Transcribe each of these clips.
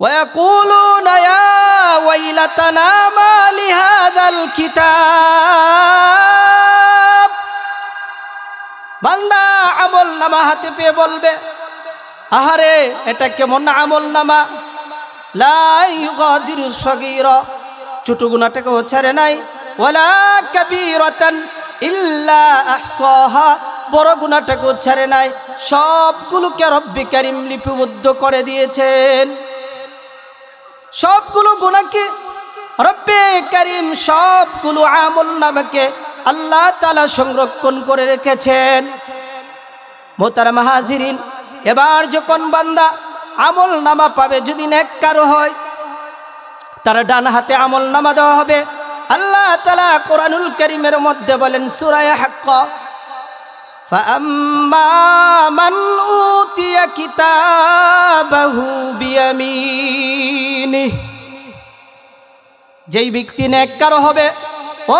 ويقولون يا ويلتنا ما لهذا الكتاب বান্দা আমল নামা হাতে পেয়ে বলবে আহারে এটা কেমন আমল নামা লাই ইউগাদিরু সগীরা ছোট গুনাহটাকে ও ছাড়ে নাই ওয়ালা কাবীরাতান ইল্লা আহসাহা বড় গুনাহটাকে ও ছাড়ে নাই সবগুলোকে রব্বি কারীম লিপিবদ্ধ করে দিয়েছেন সবগুলো গুণাকে রব্বে করিম সবগুলো আমল নামকে আল্লাহ তালা সংরক্ষণ করে রেখেছেন মোতার মাহাজিরিন এবার যখন বান্দা আমল নামা পাবে যদি নেককার হয় তার ডান হাতে আমল নামা দেওয়া হবে আল্লাহ তালা কোরআনুল করিমের মধ্যে বলেন সুরায় হাক্ক فأما من أوتي كتابه নি যেই ব্যক্তি নেককার হবে,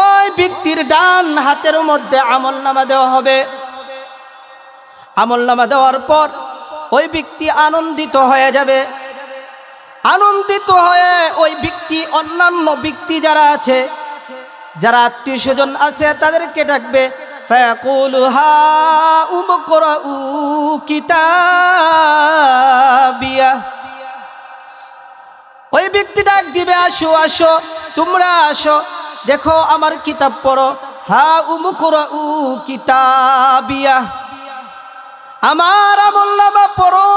ওই ব্যক্তির ডান হাতের মধ্যে আমল নামা দেওয়া হবে। আমল নামা দেওয়ার পর ওই ব্যক্তি আনন্দিত হয়ে যাবে। আনন্দিত হয়ে ওই ব্যক্তি, অন্যান্য ব্যক্তি যারা আছে, যারা আত্মীয় স্বজন আছে, তাদেরকে ডাকবে কিতাবিয়া। ওই ব্যক্তি ডাক দিবে, আসো আসো, তোমরা আসো। দেখো আমার কিতাব পড়ো। হা উমুকুরা উ কিতাবিয়া। আমার আমল নামা পড়ো।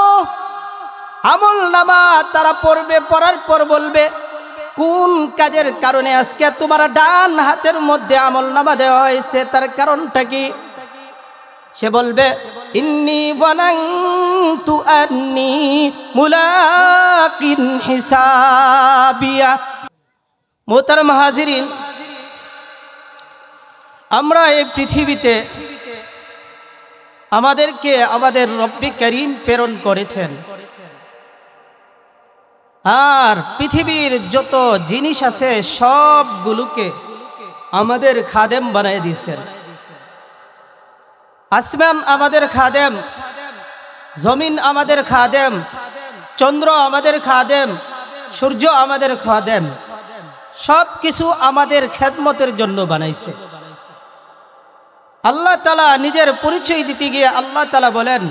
আমল নামা তারা পড়বে, পড়ার পর বলবে, কোন কাজের কারণে আজকে তোমার ডান হাতের মধ্যে আমল নামা দেওয়া হয়েছে? তার কারণটা কি? সে বলবে, ইন্নি বনান্তু আন্নি মুলাকিন হিসাবিয়া। মোতার মাহাজিরিন আমরা এই পৃথিবীতে আমাদেরকে আমাদের রব্বি করিম প্রেরণ করেছেন। আর পৃথিবীর যত জিনিস আছে সবগুলোকে আমাদের খাদেম বানিয়ে দিয়েছেন। আসমান আমাদের খাদেম, জমিন আমাদের খাদেম, চন্দ্র আমাদের খাদেম, সূর্য আমাদের খাদেম। সব কিছু আমাদের খেদমতের জন্য বানাইছে। আল্লাহ তালা নিজের পরিচয় দিতে গিয়ে আল্লাহ তালা বলেন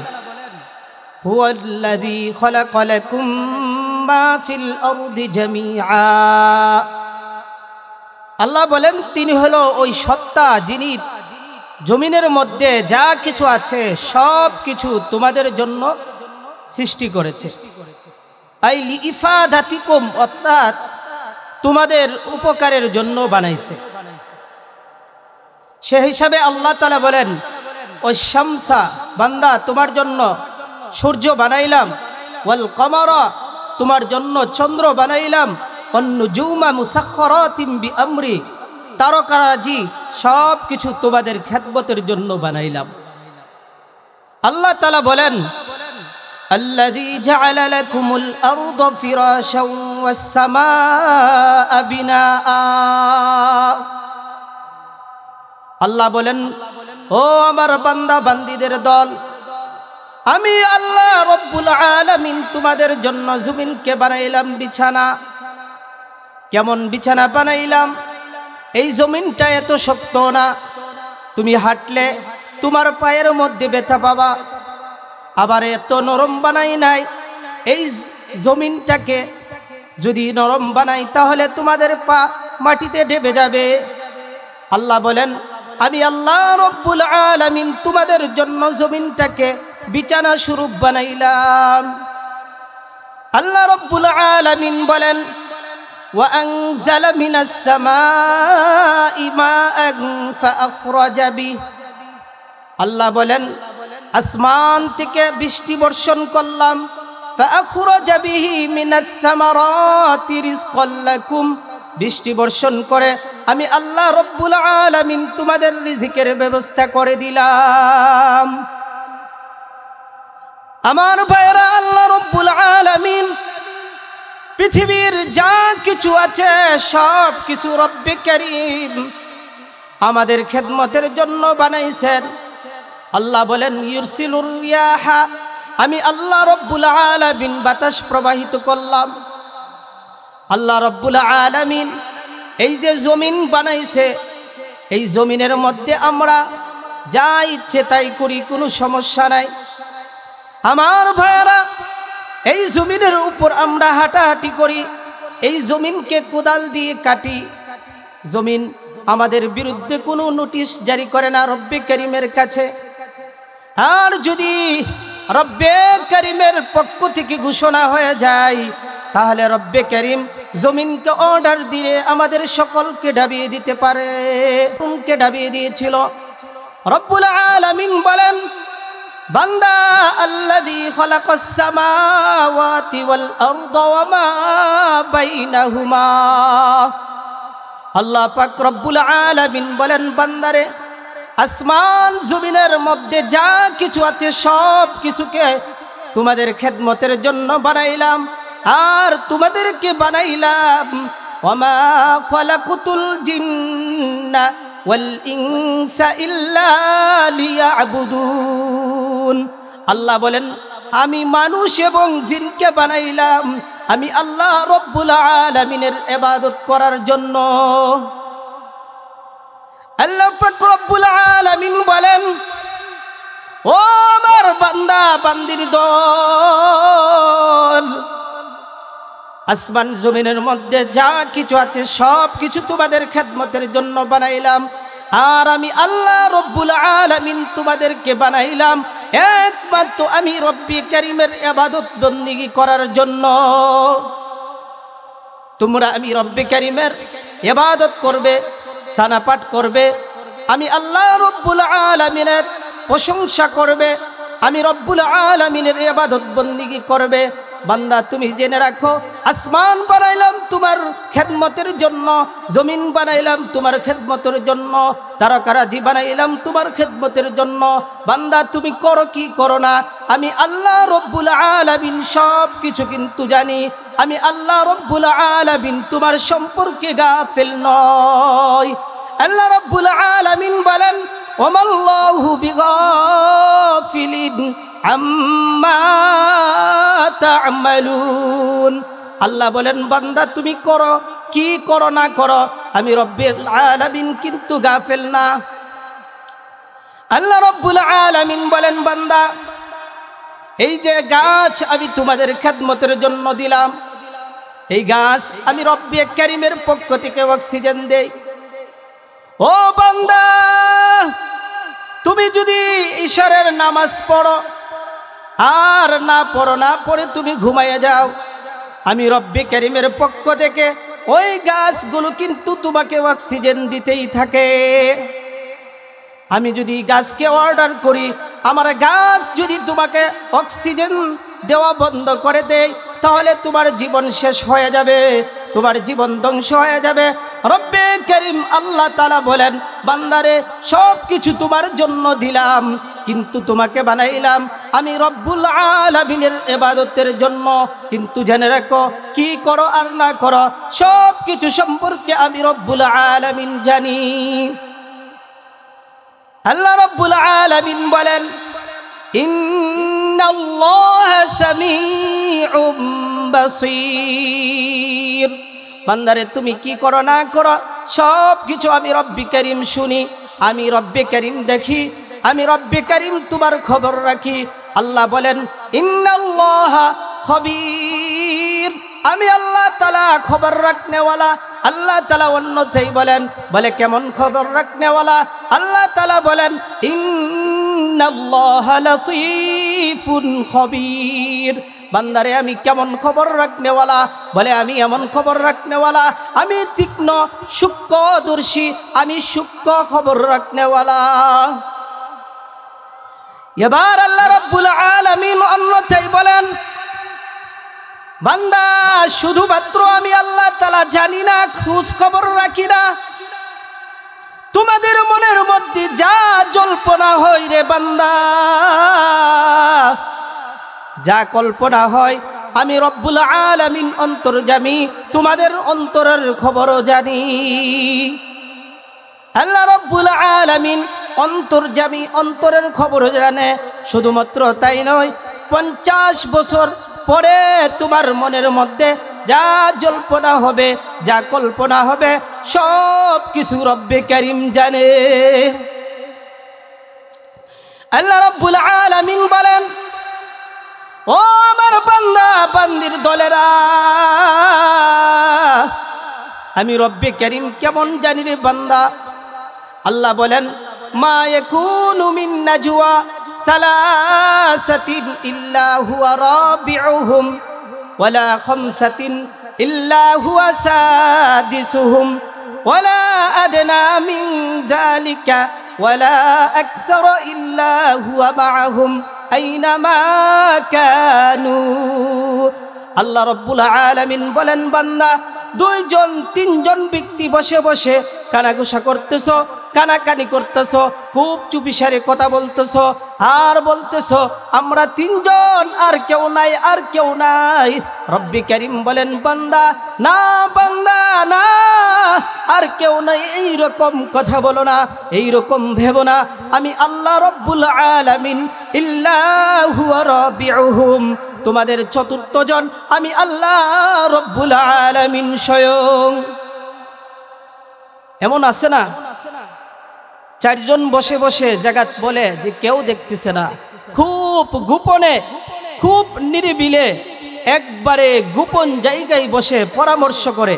আল্লাহ বলেন, তিনি হলো ওই সত্তা যিনি জমিনের মধ্যে যা কিছু আছে, সব কিছু তোমাদের জন্য সৃষ্টি করেছে। আই অর্থাৎ তোমাদের উপকারের জন্য বানাইছে। সে হিসাবে আল্লাহ তালা বলেন ও শামসা, বান্দা, তোমার জন্য সূর্য বানাইলাম, ওয়াল কমরা, তোমার জন্য চন্দ্র বানাইলাম অন্য জুমা মুসাক্ষরিম তিম্বি আমরি তারকারাজি সব কিছু তোমাদের খ্যাতবতের জন্য বানাইলাম আল্লাহ তালা বলেন الذي جعل لكم الأرض فراشا والسماء بناء আল্লাহ বলেন ও আমার বান্দা বান্দিদের দল আমি আল্লাহ রব্বুল আলামিন তোমাদের জন্য জমিনকে বানাইলাম বিছানা কেমন বিছানা বানাইলাম এই জমিনটা এত শক্ত না। তুমি হাঁটলে তোমার পায়ের মধ্যে ব্যথা পাবা। আবার এত নরম বানাই নাই। এই জমিনটাকে যদি নরম বানাই, তাহলে তোমাদের পা মাটিতে ডেবে যাবে। আল্লাহ বলেন, আমি আল্লাহ রব্বুল আলামিন তোমাদের জন্য জমিনটাকে বিছানা স্বরূপ বানাইলাম। আল্লাহ রব্বুল আলামিন বলেন وأنزل من السماء ماء فأخرج به আল্লাহ বলেন আসমান থেকে বৃষ্টি বর্ষণ করলাম فأخرج به من الثمرات رزقا لكم বৃষ্টি বর্ষণ করে আমি আল্লাহ রব্বুল আলামিন তোমাদের রিজিকের ব্যবস্থা করে দিলাম আমার ভাইরা আল্লাহ রব্বুল আলামিন পৃথিবীর যা কিছু আছে, সব কিছু রব্বে করিম। আমাদের খেদমতের জন্য বানাইছেন। আল্লাহ বলেন, ইউরসিলুর রিয়াহা। আমি আল্লাহ রব্বুল আলামিন বাতাস প্রবাহিত করলাম। আল্লাহ রব্বুল আলামিন এই যে জমিন বানাইছে, এই জমিনের মধ্যে আমরা যা ইচ্ছে তাই করি, কোনো সমস্যা নাই। আমার ভাইয়ারা এই জমিনের উপর আমরা হাঁটাহাঁটি করি, এই জমিনকে কোদাল দিয়ে কাটি। জমিন আমাদের বিরুদ্ধে কোনো নোটিশ জারি করে না রব্বে করিমের কাছে। আর যদি রব্বে করিমের পক্ষ থেকে ঘোষণা হয়ে যায়, তাহলে রব্বে করিম জমিনকে অর্ডার দিয়ে আমাদের সকলকে ডাবিয়ে দিতে পারে। ডাবিয়ে দিয়েছিল। রব্বুল আলামিন বলেন বান্দা, আল্লাযী খালাকাস সামাওয়াতি ওয়াল আরদা ওয়া মা বাইনাহুমা। আল্লাহ পাক রব্বুল আলামিন বলেন, বান্দারে, আসমান জমিনের মধ্যে যা কিছু আছে সব কিছুকে তোমাদের খেদমতের জন্য বানাইলাম, আর তোমাদেরকে বানাইলাম ওমা খলাকুতুল জিন্না। আল্লাহ বলেন, আমি মানুষ এবং জিনকে বানাইলাম। আমি আল্লাহ রব্বুল আলামিনের ইবাদত করার জন্য। আল্লাহ রব্বুল আলামিন বলেন, ও আমার বান্দা, বান্দির দল আসমান জমিনের মধ্যে যা কিছু আছে, সব কিছু তোমাদের খেদমতের জন্য বানাইলাম। আর আমি আল্লাহ রব্বুল আলামিন তোমাদেরকে বানাইলাম। একমাত্র আমি রব্বি করিমের এবাদত বন্দিগি করার জন্য। তোমরা আমি রব্বি করিমের এবাদত করবে সানাপাঠ করবে, আমি আল্লাহ রব্বুল আলমিনের প্রশংসা করবে, আমি রব্বুল আলমিনের এবাদত বন্দিগি করবে। বান্দা, তুমি জেনে রাখো, আসমান বানাইলাম তোমার খেদমতের জন্য, জমিন বানাইলাম তোমার খেদমতের জন্য তারকারাজি বানাইলাম তোমার খেদমতের জন্য। বান্দা, তুমি করো কি করো না? আমি আল্লাহ রব্বুল আলামিন সব কিছু কিন্তু জানি। আমি আল্লাহ রব্বুল আলামিন তোমার সম্পর্কে গাফেল নয় আল্লাহ রব্বুল আলামিন বলেন, ওমাল্লাহু বিগাফিলিন। আম্মা আল্লাহ বলেন, বান্দা, তুমি করো। কি করো না করো, আমি রব্বিল আলামিন কিন্তু গাফেল না। আল্লাহ রব্বুল আলামিন বলেন, বান্দা, এই যে গাছ আমি তোমাদের খেদমতের জন্য দিলাম, এই গাছ আমি রব্বি করিমের পক্ষ থেকে অক্সিজেন দেই। ও বান্দা, তুমি যদি ঈশ্বরের নামাজ পড়ো আর না পড়ো, না পড়ে তুমি ঘুমাইয়া যাও। আমি রব্বি করিমের পক্ষ থেকে ওই গাছগুলো কিন্তু তোমাকে অক্সিজেন দিতেই থাকে। আমি যদি গাছকে অর্ডার করি, আমার গাছ যদি তোমাকে অক্সিজেন দেওয়া বন্ধ করে দেয়, তাহলে তোমার জীবন শেষ হয়ে যাবে, তোমার জীবন ধ্বংস হয়ে যাবে। রব্বে করিম আল্লাহ তালা বলেন, বান্দারে সব কিছু তোমার জন্য দিলাম। কিন্তু তোমাকে বানাইলাম আমি রব্বুল আলমিনের এবাদতের জন্য। কিন্তু জেনে রাখো, কি করো আর না করো সব কিছু সম্পর্কে আমি রব্বুল আলমিন জানি। আল্লাহ রব্বুল আলামিন বলেন বান্দারে, তুমি কি করো না করো সব কিছু আমি রব্বি করিম শুনি। আমি রব্বি করিম দেখি আমি রব্বি করিম তোমার খবর রাখি। আল্লাহ বলেন, ইন্নাল্লাহা আমি আল্লাহ তালা খবর রাখনেওয়ালা। আল্লাহ তালা অন্যথাই বলেন, বলে, কেমন খবর রাখনেওয়ালা? আল্লাহ তালা বলেন ইন্নাল্লাহুন খবীর। বান্দারে, আমি কেমন খবর রাখনেওয়ালা? বলে, আমি এমন খবর রাখনেওয়ালা। আমি তীক্ষ্ণ, সূক্ষ্মদর্শী, আমি সূক্ষ্ম খবর রাখনেওয়ালা। এবার আল্লাহ রব্বুল আলামিন অন্যথাই বলেন, বান্দা, শুধুমাত্র আমি আল্লাহ তালা জানি না খোঁজ খবর রাখি না। তোমাদের মনের মধ্যে যা জল্পনা হয় রে বান্দা, যা কল্পনা হয়, আমি রব্বুল আলামিন অন্তর জানি, তোমাদের অন্তরের খবরও জানি। আল্লাহ রব্বুল আলামিন অন্তর জামি অন্তরের খবর জানে, শুধুমাত্র তাই নয়, পঞ্চাশ বছর পরে তোমার মনের মধ্যে যা জল্পনা হবে, যা কল্পনা হবে, সব কিছু রব্বে করিম জানে। আল্লাহ রব্বুল আলামিন বলেন, ও আমার বান্দা, বান্দির দলেরা, আমি রব্বে করিম কেমন জানি রে বান্দা। আল্লাহ বলেন মা ইয়াকুনু মিন নাজওয়া সালাসাতিন ইল্লা হুয়া রাবিউহুম ওয়ালা খামসাতিন ইল্লা হুয়া সাদিসুহুম ওয়ালা আদনা মিন যালিকা ওয়ালা আকসারা ইল্লা হুয়া মাআহুম আইনামা কানু। আল্লাহ রব্বুল আলামিন বলেন, বান্দা দুইজন, তিনজন ব্যক্তি বসে বসে কানাঘুষা করতেছ, কানাকানি করতেছ, খুব চুপিসারে কথা বলতেছ, আর বলতেছ, আমরা তিনজন, আর কেউ নাই, আর কেউ নাই। রব্বি করিম বলেন, বান্দা, না বান্দা, না, আর কেউ নাই, এইরকম কথা বলো না এই রকম ভেবো না। আমি আল্লাহ রব্বুল আলামিন, ইল্লাহু রাবিউহুম। তোমাদের চতুর্থ জন, আমি আল্লাহ রব্বুল আলামিন স্বয়ং। এমন আছে না? চারজন বসে বসে জাগাত বলে যে কেউ দেখতেছে না। খুব গোপনে, খুব নিরিবিলে একবারে গোপন জায়গায় বসে পরামর্শ করে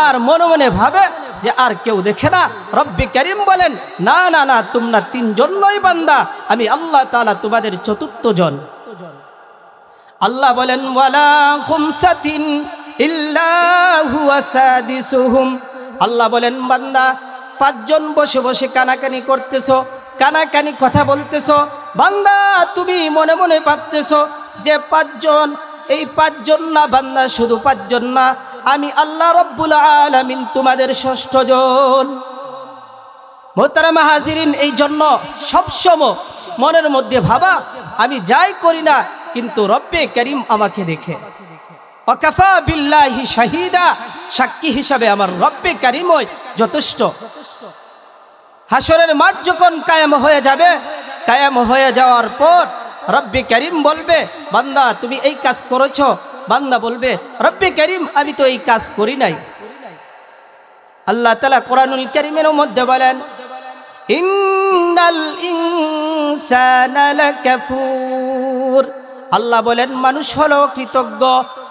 আর মনে মনে ভাবে যে আর কেউ দেখে না। রব্বি করিম বলেন, না না না, তোমরা তিনজন নয় বান্দা, আমি আল্লাহ তালা তোমাদের চতুর্থ জন। আল্লাহ বলেন, ওয়ালা আল্লাহ বলেন, বান্দা, পাঁচজন বসে বসে কানাকানি করতেছো, কানাকানি কথা বলতেছো। বান্দা, তুমি মনে মনে ভাবতেছো যে পাঁচজন, এই পাঁচজন না, বান্দা, শুধু পাঁচজন না। আমি আল্লাহ রব্বুল আলামিন তোমাদের ষষ্ঠ জন। মোহতারামা হাজিরিন, এই জন্য সবসময় মনের মধ্যে ভাবা, আমি যাই করি না কিন্তু রব্বে করিম আমাকে দেখে। অকাফা বিল্লাহি শাহিদা, সাক্ষী হিসাবে আমার রব্বে কারিমই যথেষ্ট। হাসরের মাঠ যখন কায়েম হয়ে যাবে, কায়েম হয়ে যাওয়ার পর রব্বে করিম বলবে, বান্দা, তুমি এই কাজ করেছ? বান্দা বলবে, রব্বে করিম, আমি তো এই কাজ করি নাই। আল্লাহ তালা কোরআনুল করিমের মধ্যে বলেন, ইন্নাল ইনসানা লাকাফুর। আল্লাহ বলেন মানুষ হলো কৃতজ্ঞ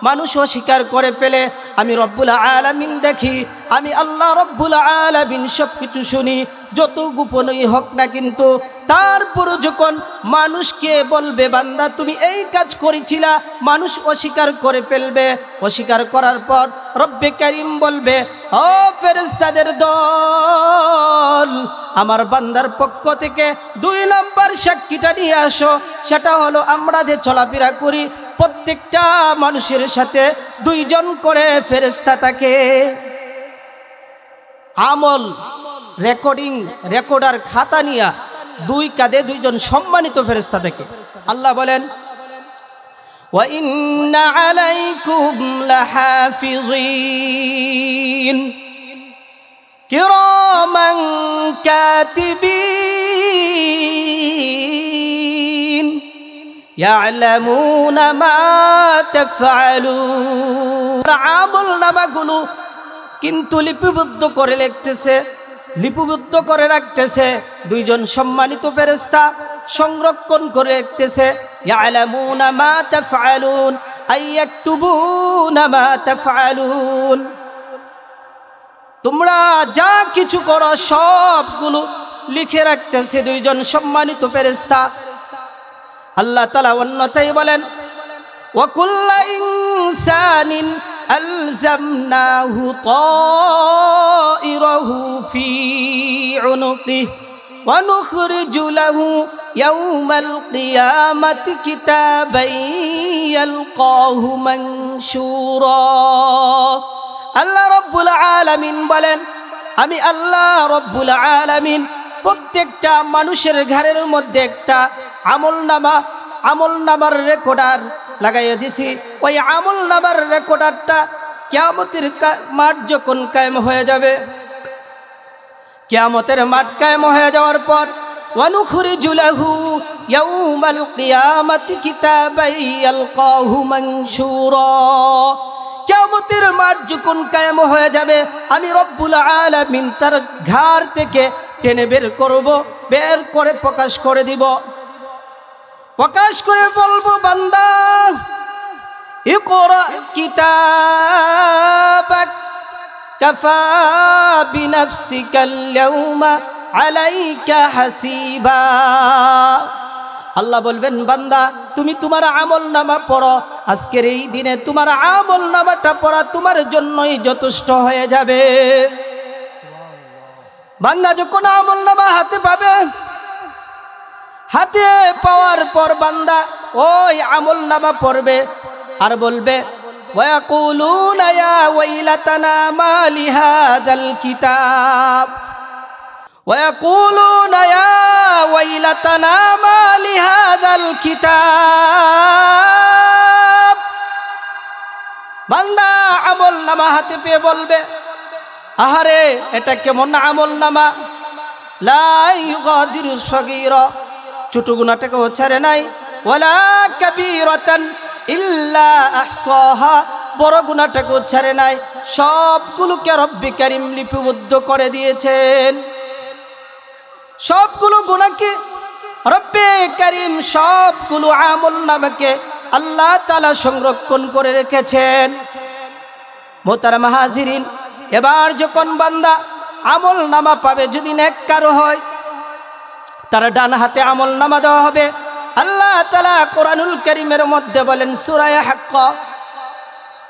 মানুষ অস্বীকার করে ফেলে, আমি রব্বুল আলামিন দেখি, আমি আল্লাহ রব্বুল আলামিন সব কিছু শুনি, যত গোপনই হোক না কিন্তু, তারপর যখন মানুষকে বলবে, বান্দা তুমি এই কাজ করেছিলা, মানুষ অস্বীকার করে ফেলবে, অস্বীকার করার পর রব্বে করিম বলবে, ও ফেরেস্তাদের দল, আমার বান্দার পক্ষ থেকে দুই নম্বর সাক্ষীটা নিয়ে আসো, সেটা হলো আমরা যে চলাফেরা করি প্রত্যেকটা মানুষের সাথে দুইজন করে ফেরেস্তা থাকে আমল রেকর্ডিং রেকর্ডার খাতা নিয়া দুই কাঁধে দুইজন সম্মানিত ফেরেস্তা থাকে আল্লাহ বলেন وإن عليكم لحافظين كراما كاتبين يعلمون ما تفعلون আমল নামাগুলো কিন্তু লিপিবদ্ধ করে লিখতেছে লিপিবদ্ধ করে রাখতেছে দুইজন সম্মানিত ফেরেস্তা সংরক্ষণ করে রাখতেছে ইয়ালামুনা মা তাফআলুন আই ইয়াকতুবুনা মা তাফআলুন তোমরা যা কিছু করো সবগুলো লিখে রাখতেছে দুইজন সম্মানিত ফেরেস্তা আল্লাহ তালা অন্যতাই বলেন وكل إنسان ألزمناه طائره في عنقه ونخرج له يوم القيامة كتابا يلقاه منشورا আল্লাহ রব্বুল আলামিন বলেন আমি আল্লাহ রব্বুল আলামিন প্রত্যেকটা মানুষের ঘরের মধ্যে একটা আমল নামা আমল নামার রেকর্ডার লাগাইয়া দিছি। ওই আমল নামার রেকর্ডারটা কেয়ামতের মাঠ যখন কায়েম হয়ে যাবে, কেয়ামতের মাঠ কায়েম হয়ে যাওয়ার পর ওয়ানুখুরি জুলাহু ইয়াউমাল কিয়ামাতি কিতাবাই ইয়ালকাহু মানসুরা কেয়ামতের মাঠ যখন কায়েম হয়ে যাবে, আমি রব্বুল আলামিন তার ঘর থেকে টেনে বের করব, বের করে প্রকাশ করে দিব। প্রকাশ করে বলব, বান্দা, ইকরা কিতাবাক কাফা বিনাফসিকাল ইয়াউমা আলাইকা হাসিবা। আল্লাহ বলবেন, বান্দা, তুমি তোমার আমল নামা পড়ো, আজকের এই দিনে তোমার আমল নামাটা পড়া তোমার জন্যই যথেষ্ট হয়ে যাবে। বান্দা, যখন আমল নামা হাতে পাবে হাতে পাওয়ার পর বান্দা ওই আমল নামা পড়বে আর বলবে ويقولون يا ويلتنا ما لهذا الكتاب ويقولون يا ويلتنا ما لهذا الكتاب বান্দা আমল নামা হাতে পেয়ে বলবে আহারে এটা কেমন আমল নামা লাই গাদির সগীর ছোট গুণাটাকেও ছেড়ে নাই। ওয়ালা কাবীরাতান ইল্লা আহসাহা, বড় গুণাটাকেও ছেড়ে নাই। সবগুলোকে রব্বি কারিম লিপিবদ্ধ করে দিয়েছেন। সবগুলো গুণাকে রব্বে কারিম সবগুলো আমল নামাকে আল্লাহ তালা সংরক্ষণ করে রেখেছেন। মোতারা মাহাজিরিন এবার যখন বান্দা আমল নামা পাবে, যদি নেককার হয় তার ডান হাতে আমল নামা দেওয়া হবে আল্লাহ তালা কোরআনুল করিমের মধ্যে বলেন সুরায় হাক্ক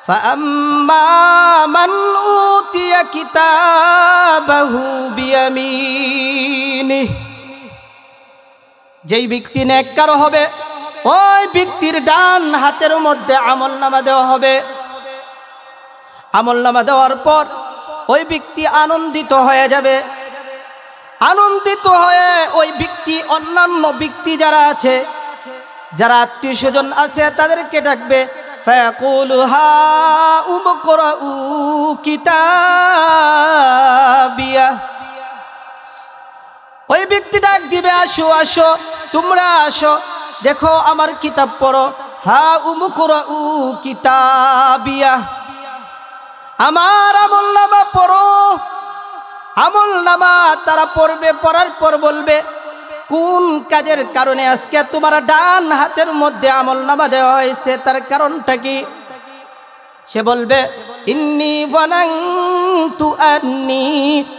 فأما من أوتي كتابه بيمينه যেই ব্যক্তি নেককার হবে ওই ব্যক্তির ডান হাতের মধ্যে আমল নামা দেওয়া হবে আমল নামা দেওয়ার পর ওই ব্যক্তি আনন্দিত হয়ে যাবে আনন্দিত হয়ে ওই ব্যক্তি, অন্যান্য ব্যক্তি যারা আছে, যারা আত্মীয় স্বজন আছে, তাদেরকে ডাকবে ওই ব্যক্তি ডাক দিবে, আসো আসো, তোমরা আসো, দেখো আমার কিতাব পড়ো। হা উমুকুরা উ কিতাবিয়া। আমার আমল্লামা পড়ো। আমল নামা তারা পড়বে, পড়ার পর বলবে, কোন কাজের কারণে আজকে তোমার ডান হাতের মধ্যে আমল নামা দেওয়া হয়েছে? তার কারণটা কি? সে বলবে, ইন্নি বনাংতু আন্নি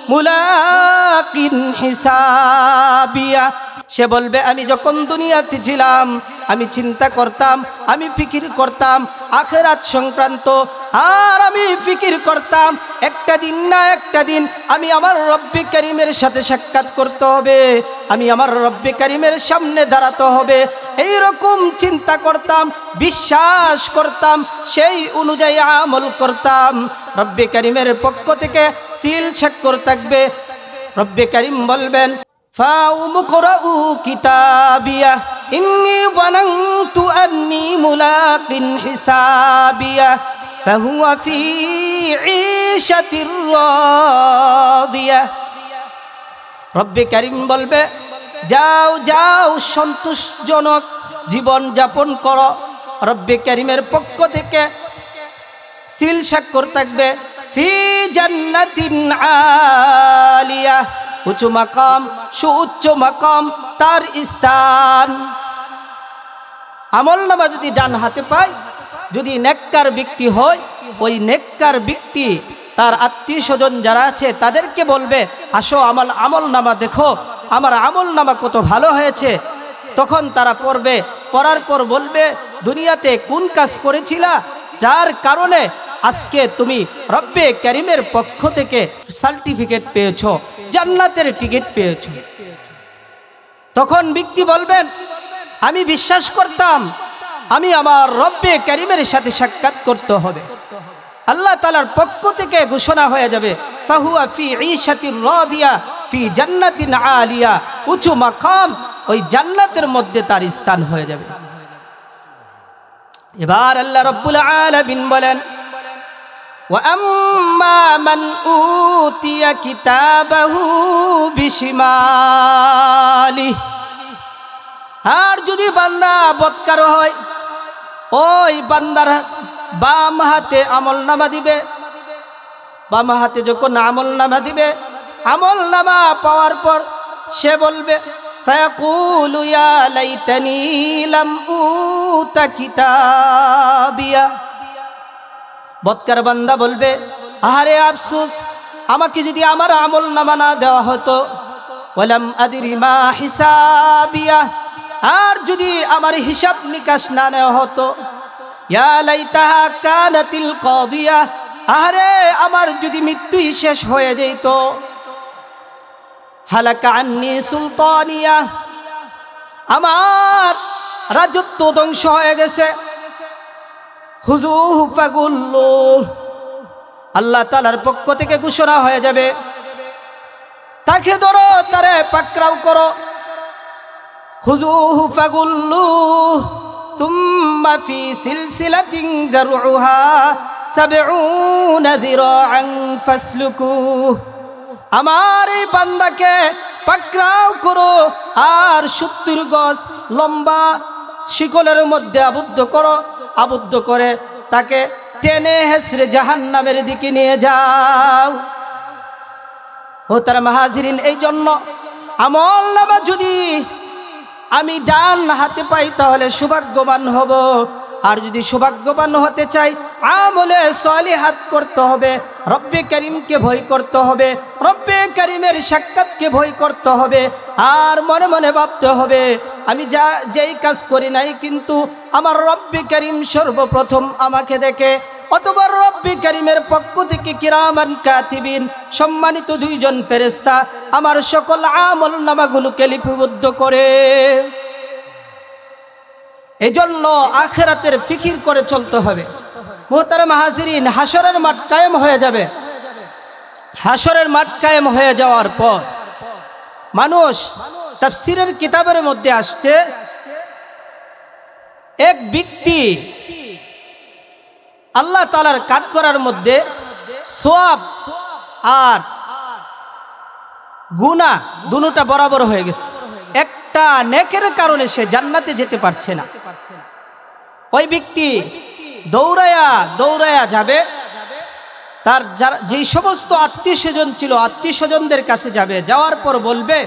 মুলাকিন হিসাবিয়া। সে বলবে, আমি যখন দুনিয়াতে ছিলাম, আমি চিন্তা করতাম, আমি ফিকির করতাম, আখেরাত সংক্রান্ত, আর আমি ফিকির করতাম, একটা দিন না একটা দিন আমি আমার রব্বি করিমের সাথে সাক্ষাৎ করতে হবে, আমি আমার রব্বি করিমের সামনে দাঁড়াতে হবে। এই রকম চিন্তা করতাম, বিশ্বাস করতাম, সেই অনুযায়ী আমল করতাম। রব্বি করিমের পক্ষ থেকে সিল স্বাক্ষর থাকবে। রব্বি করিম বলবেন ফাউম করাউ কিতাবিয়া ইন্নি ظننت أني ملاق حسابيا فهو في عيشة راضية রব্বে করিম বলবে যাও যাও সন্তোষজনক জীবন যাপন করো রব্বে করিমের পক্ষ থেকে সিল স্বাক্ষর থাকবে ফি জান্নাতিন আলিয়া উঁচু মাকাম, সুউচ্চ মাকাম, তার স্থান। আমল নামা যদি ডান হাতে পায়, যদি নেককার ব্যক্তি হয়, ওই নেককার ব্যক্তি, তার আত্মীয় স্বজন যারা আছে, তাদেরকে বলবে, আসো আমল আমল নামা দেখো, আমার আমল নামা কত ভালো হয়েছে। তখন তারা পড়বে, পড়ার পর বলবে, দুনিয়াতে কোন কাজ করেছিলা, যার কারণে আজকে তুমি রব্বে ক্যারিমের পক্ষ থেকে সার্টিফিকেট পেয়েছ, জান্নাতের টিকিট পেয়েছ। তখন ব্যক্তি বলবেন, আমি বিশ্বাস করতাম, আমি আমার রব্বে ক্যারিমের সাথে সাক্ষাৎ করতে হবে। আল্লাহ তালার পক্ষ থেকে ঘোষণা হয়ে যাবে, ফাহুয়া ফি ঈশাতির রাদিয়া, ফি জান্নাতিন আলিয়া, উঁচু মাকাম, ওই জান্নাতের মধ্যে তার স্থান হয়ে যাবে। এবার আল্লাহ রব্বুল আলামিন বলেন وأما من أوتي كتابه بشماله আর যদি বান্দা বৎকার হয় ওই বান্দার বাম হাতে আমল নামা দিবে বাম হাতে যখন আমল নামা দিবে আমল নামা পাওয়ার পর সে বলবে فيقول يا ليتني لم أوت كتابيا বৎকার বান্দা বলবে, আহারে আফসুস, আমাকে যদি আমার আমল নামা না দেওয়া হতো, ওয়ালাম আদিরি মা হিসাবিয়া, আর যদি আমার হিসাব নিকাশ না নেওয়া হতো কানাতিল কাদিয়া, আহারে আমার যদি মৃত্যুই শেষ হয়ে যেত, হালাকা আন্নি সুলতানিয়া, আমার রাজত্ব ধ্বংস হয়ে গেছে। আল্লাহ তালার পক্ষ থেকে ঘোষণা হয়ে যাবে। তাকে ধরো, তারে পাকরাও করো। হুজুহু ফাগুল্লু। সুম্মা ফি সিলসিলাতিন যারউহা সাবউনা যিরাআন ফাসলুকুহ আমার এই বান্দাকে পাকরাও করো, আর সত্তর গজ লম্বা শিকলের মধ্যে আবদ্ধ করো। আবদ্ধ করে তাকে টেনে হেসরে জাহান নামের দিকে নিয়ে যাও। ও তার মাহাজিরিন, এই জন্য আমল নামা যদি আমি ডান হাতে পাই তাহলে সৌভাগ্যবান হব। আর যদি সৌভাগ্যবান হতে চাই, আমলে হাত করতে হবে। রব্বে করিমকে ভয় করতে হবে, রব্বে করিমের সাক্ষাৎকে ভয় করতে হবে, আর মনে মনে ভাবতে হবে, আমি যা, যেই কাজ করি নাই কিন্তু আমার রব্বে করিম সর্বপ্রথম আমাকে দেখে অতবার রব্বে করিমের পক্ষ থেকে কিরামান কাতিবিন, সম্মানিত দুইজন ফেরেস্তা আমার সকল আমল নামাগুলোকে লিপিবদ্ধ করে। এজন্য আখেরাতের ফিকির করে চলতে হবে। মোহতারা মাহাজিরিন হাসরের মাঠ কায়েম হয়ে যাবে। হাসরের মাঠ কায়েম হয়ে যাওয়ার পর মানুষ তাফসিরের কিতাবের মধ্যে আসছে, এক ব্যক্তি আল্লাহ তালার কাঠ করার মধ্যে সোয়াব আর গুনা দুটা বরাবর হয়ে গেছে। একটা নেকের কারণে সে জান্নাতে যেতে পারছে না। ওই ব্যক্তি দৌড়ায়া দৌড়ায়া যাবে। তার যারা যেই সমস্ত আত্মীয় স্বজন ছিল, আত্মীয় স্বজনদের কাছে যাবে। যাওয়ার পর বলবে,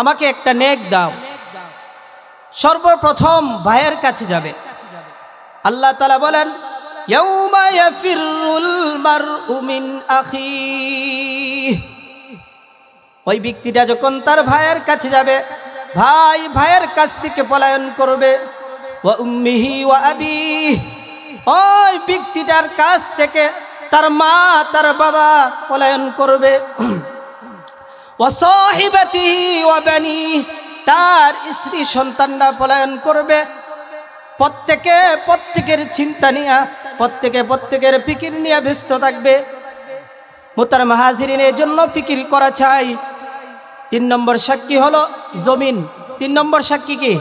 আমাকে একটা নেক দাও। সর্বপ্রথম ভাইয়ের কাছে যাবে। আল্লাহ তালা বলেন ওই ব্যক্তিটা যখন তার ভাইয়ের কাছে যাবে, ভাই ভাইয়ের কাছ থেকে পলায়ন করবে। ও উম্মিহি ও আবি ওই ব্যক্তিটার কাছ থেকে তার মা, তার বাবা পলায়ন করবে। ও সহিবাতিহি ও তার স্ত্রী সন্তানরা পলায়ন করবে। প্রত্যেকে প্রত্যেকের চিন্তা নিয়ে, প্রত্যেকে প্রত্যেকের ফিকির নিয়ে ব্যস্ত থাকবে। মোতার মাহাজিরিনের জন্য ফিকির করা চাই। তিন নম্বর সাক্ষী হলো জমিন। তিন নম্বর সাক্ষী কি?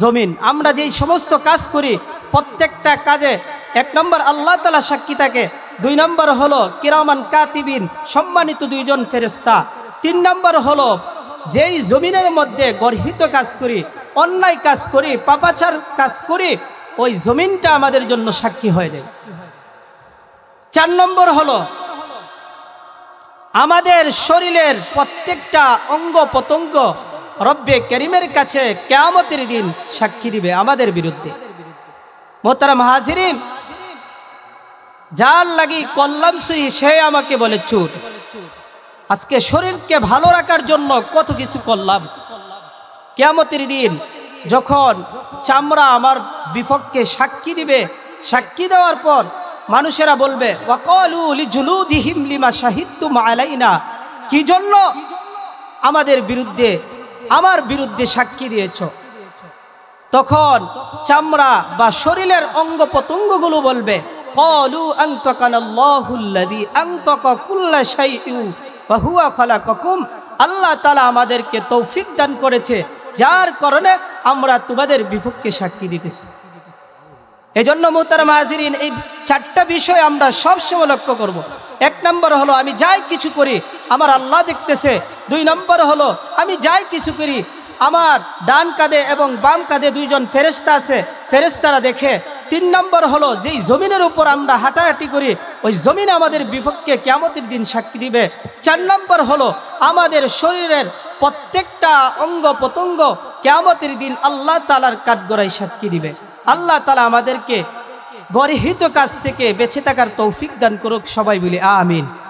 জমিন। আমরা যেই সমস্ত কাজ করি প্রত্যেকটা কাজে এক নম্বর আল্লাহ তালা সাক্ষী থাকে, দুই নম্বর হলো কিরামান কাতিবিন, সম্মানিত দুইজন ফেরেস্তা তিন নম্বর হলো যেই জমিনের মধ্যে গর্হিত কাজ করি, অন্যায় কাজ করি, পাপাচার কাজ করি, ওই জমিনটা আমাদের জন্য সাক্ষী হয়ে যায়। চার নম্বর হলো আমাদের শরীরের প্রত্যেকটা অঙ্গ প্রত্যঙ্গ রব্বে করিমের কাছে কেয়ামতের দিন সাক্ষী দিবে আমাদের বিরুদ্ধে। মোতারা মাহাজিরিন যার লাগি কল্যাণ সুই, সে আমাকে বলে চুর আজকে শরীরকে ভালো রাখার জন্য কত কিছু করলাম। কেয়ামতের দিন যখন চামড়া আমার বিপক্ষে সাক্ষী দিবে, সাক্ষী দেওয়ার পর মানুষেরা বলবে কি জন্য? আমাদের বিরুদ্ধে, আমার বিরুদ্ধে সাক্ষী দিয়েছ। তখন চামড়া বা শরীরের অঙ্গ প্রত্যঙ্গগুলো বলবে, কলু আল্লাহ তালা আমাদেরকে তৌফিক দান করেছে, যার কারণে আমরা তোমাদের বিপক্ষে সাক্ষী দিতেছি। এজন্য মোতার মাহাজিরিন এই চারটা বিষয় আমরা সবসময় লক্ষ্য করব। এক নম্বর হলো, আমি যাই কিছু করি, আমার আল্লাহ দেখতেছে। দুই নম্বর হলো, আমি যাই কিছু করি আমার ডান কাঁধে এবং বাম কাঁধে দুইজন ফেরেস্তা আছে। ফেরেস্তারা দেখে, তিন নম্বর হলো যেই জমিনের উপর আমরা হাঁটাহাঁটি করি, ওই জমিন আমাদের বিপক্ষে কেমতের দিন সাক্ষী দিবে। চার নম্বর হলো আমাদের শরীরের প্রত্যেকটা অঙ্গ প্রত্যঙ্গ কেমতের দিন আল্লাহ তালার কাঠগড়ায় সাক্ষী দিবে। আল্লাহ তালা আমাদেরকে গরহিত কাজ থেকে বেঁচে থাকার তৌফিক দান করুক সবাই বলি আমিন।